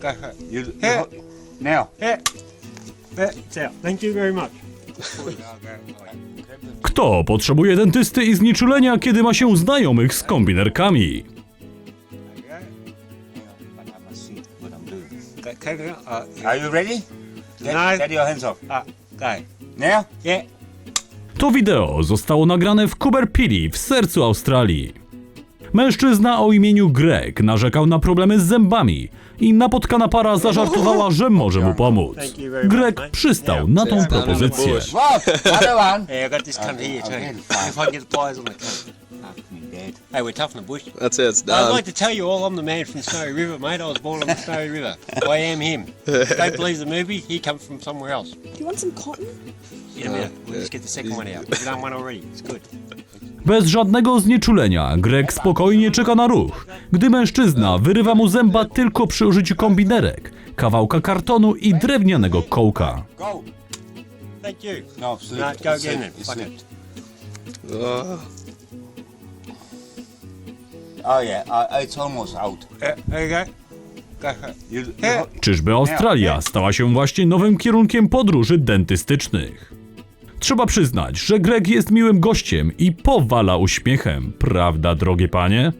Go for it. You, you Yeah. ho- now. Yeah. Yeah, it's out. Thank you very much. Kto potrzebuje dentysty i znieczulenia, kiedy ma się znajomych z kombinerkami? Uh, Are you ready? Get, No. get your hands off. uh, go. Now? Yeah. To wideo zostało nagrane w Cooper Pedy w sercu Australii. Mężczyzna o imieniu Greg narzekał na problemy z zębami i napotkana para zażartowała, że może mu pomóc. Greg przystał na tą propozycję. Wow, another one. Yeah, I got this cunt here too. Okay, fine. If I can get the on the cunt. Hey, we're tough in the bush. That's it, it's I'd done. like to tell you all I'm the man from Snowy River, mate. I was born on the Snowy River. I am him. Don't believe the movie, he comes from somewhere else. Do you want some cotton? In a minute, we'll just get the second one out. Done one already. It's good. Bez żadnego znieczulenia Greg spokojnie czeka na ruch, gdy mężczyzna wyrywa mu zęba tylko przy użyciu kombinerek, kawałka kartonu i drewnianego kołka. Czyżby Australia stała się właśnie nowym kierunkiem podróży dentystycznych? Trzeba przyznać, że Greg jest miłym gościem i powala uśmiechem, prawda, drogie panie?